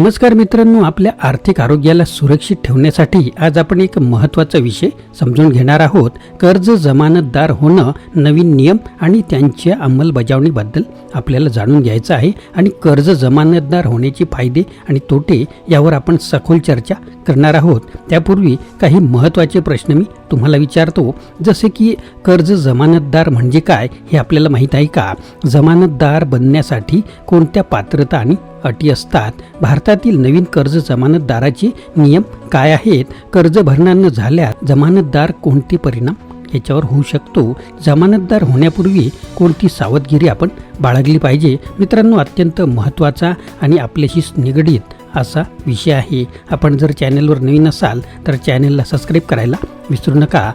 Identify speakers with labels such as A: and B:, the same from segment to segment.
A: नमस्कार मित्रांनो आपल्या आर्थिक आरोग्याला सुरक्षित ठेवण्यासाठी आज आपण एक महत्त्वाचा विषय समजून घेणार आहोत. कर्ज जमानतदार होणं नवीन नियम आणि त्यांच्या अंमलबजावणीबद्दल आपल्याला जाणून घ्यायचं आहे आणि कर्ज जमानतदार होण्याचे फायदे आणि तोटे यावर आपण सखोल चर्चा करणार आहोत. त्यापूर्वी काही महत्त्वाचे प्रश्न मी तुम्हाला विचारतो. जसे की कर्ज जमानतदार म्हणजे काय हे आपल्याला माहीत आहे का? जमानतदार बनण्यासाठी कोणत्या पात्रता आणि अटी असतात. भारतातील नवीन कर्ज जमानतदाराचे नियम काय आहेत? कर्ज भरणा न झाल्यास जमानतदार कोणते परिणाम? याच्यावर होऊ शकतो. जमानतदार होण्यापूर्वी कोणती सावधगिरी आपण बाळगली पाहिजे? मित्रांनो अत्यंत महत्त्वाचा आणि आपल्याशीच निगडीत असा विषय आहे. आपण जर चॅनलवर नवीन असाल तर चॅनलला सबस्क्राईब करायला विसरू नका.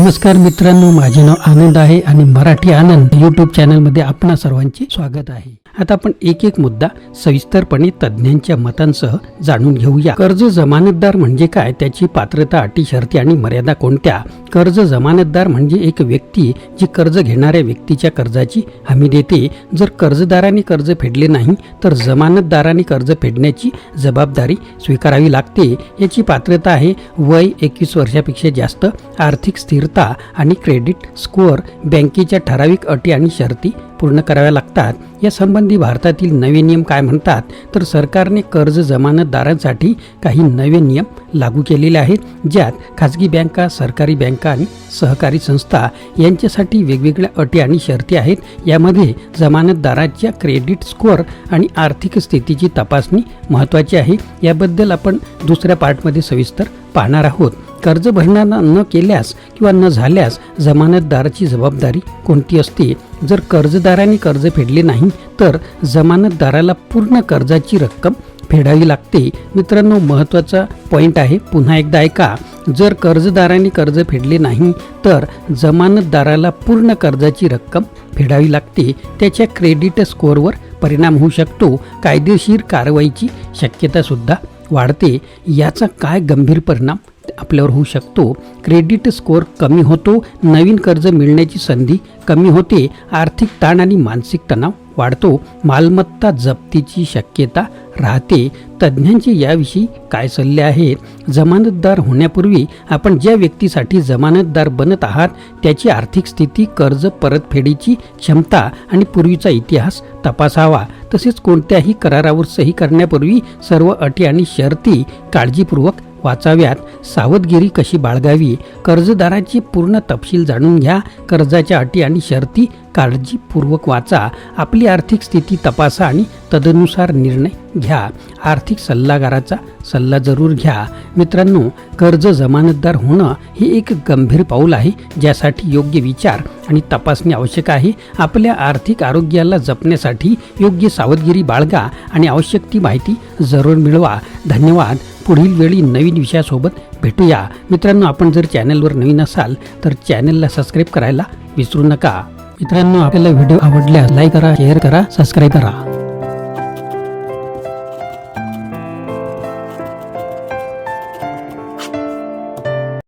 A: नमस्कार मित्रांनो माझे नाव आनंद आहे आणि मराठी आनंद यूट्यूब चॅनलमध्ये आपणा सर्वांचे स्वागत आहे. आता आपण एक एक मुद्दा सविस्तरपणे तज्ज्ञांच्या मतांसह जाणून घेऊया. कर्ज जमानतदार म्हणजे काय? त्याची पात्रता अटी शर्ती आणि मर्यादा कोणत्या? कर्ज जमानतदार म्हणजे एक व्यक्ती जी कर्ज घेणाऱ्या व्यक्तीच्या कर्जाची हमी देते. जर कर्जदाराने कर्ज फेडले नाही तर जमानतदाराने कर्ज फेडण्याची जबाबदारी स्वीकारावी लागते. याची पात्रता आहे वय एकवीस वर्षापेक्षा जास्त आर्थिक स्थिरता आणि क्रेडिट स्कोअर बँकेच्या ठराविक अटी आणि शर्ती पूर्ण कराव्या लागतात. यासंबंधी भारतातील नवे नियम काय म्हणतात? तर सरकारने कर्ज जमानतदारांसाठी काही नवे नियम लागू केलेले आहेत ज्यात खाजगी बँका सरकारी बँका आणि सहकारी संस्था यांच्यासाठी वेगवेगळ्या अटी आणि शर्ती आहेत. यामध्ये जमानतदाराच्या क्रेडिट स्कोअर आणि आर्थिक स्थितीची तपासणी महत्त्वाची आहे. याबद्दल आपण दुसऱ्या पार्टमध्ये सविस्तर पाहणार आहोत. कर्ज भरणा न केल्यास किंवा न झाल्यास जमानतदाराची जबाबदारी कोणती असते? जर कर्जदाराने कर्ज फेडले नाही तर जमानतदाराला पूर्ण कर्जाची रक्कम फेडावी लागते. मित्रांनो महत्त्वाचा पॉईंट आहे. पुन्हा एकदा ऐका. जर कर्जदाराने कर्ज फेडले नाही तर जमानतदाराला पूर्ण कर्जाची रक्कम फेडावी लागते. त्याच्या क्रेडिट स्कोअरवर परिणाम होऊ शकतो. कायदेशीर कारवाईची शक्यतासुद्धा वाढते. याचा काय गंभीर परिणाम? आपल्यावर होऊ शकतो. क्रेडिट स्कोअर कमी होतो. नवीन कर्ज मिळण्याची संधी कमी होते. आर्थिक ताण आणि मानसिक तणाव वाढतो. मालमत्ता जप्तीची शक्यता राहते. तज्ज्ञांचे याविषयी काय सल्ले आहेत? जमानतदार होण्यापूर्वी आपण ज्या व्यक्तीसाठी जमानतदार बनत आहात त्याची आर्थिक स्थिती कर्ज परतफेडीची क्षमता आणि पूर्वीचा इतिहास तपासावा. तसेच कोणत्याही करारावर सही करण्यापूर्वी सर्व अटी आणि शर्ती काळजीपूर्वक वाचाव्यात. सावधगिरी कशी बाळगावी? कर्जदाराची पूर्ण तपशील जाणून घ्या. कर्जाच्या अटी आणि शर्ती काळजीपूर्वक वाचा. आपली आर्थिक स्थिती तपासा आणि तदनुसार निर्णय घ्या. आर्थिक सल्लागाराचा सल्ला जरूर घ्या. मित्रांनो कर्ज जमानतदार होणं हे एक गंभीर पाऊल आहे ज्यासाठी योग्य विचार आणि तपासणी आवश्यक आहे. आपल्या आर्थिक आरोग्याला जपण्यासाठी योग्य सावधगिरी बाळगा आणि आवश्यक ती माहिती जरूर मिळवा. धन्यवाद. पुढील वेळी नवीन विषयासोबत भेटूया. मित्रांनो आपण जर चॅनलवर नवीन असाल तर चॅनलला सबस्क्राईब करायला विसरू नका. मित्रांनो आपल्याला व्हिडिओ आवडल्यास लाईक करा शेअर करा सबस्क्राईब करा.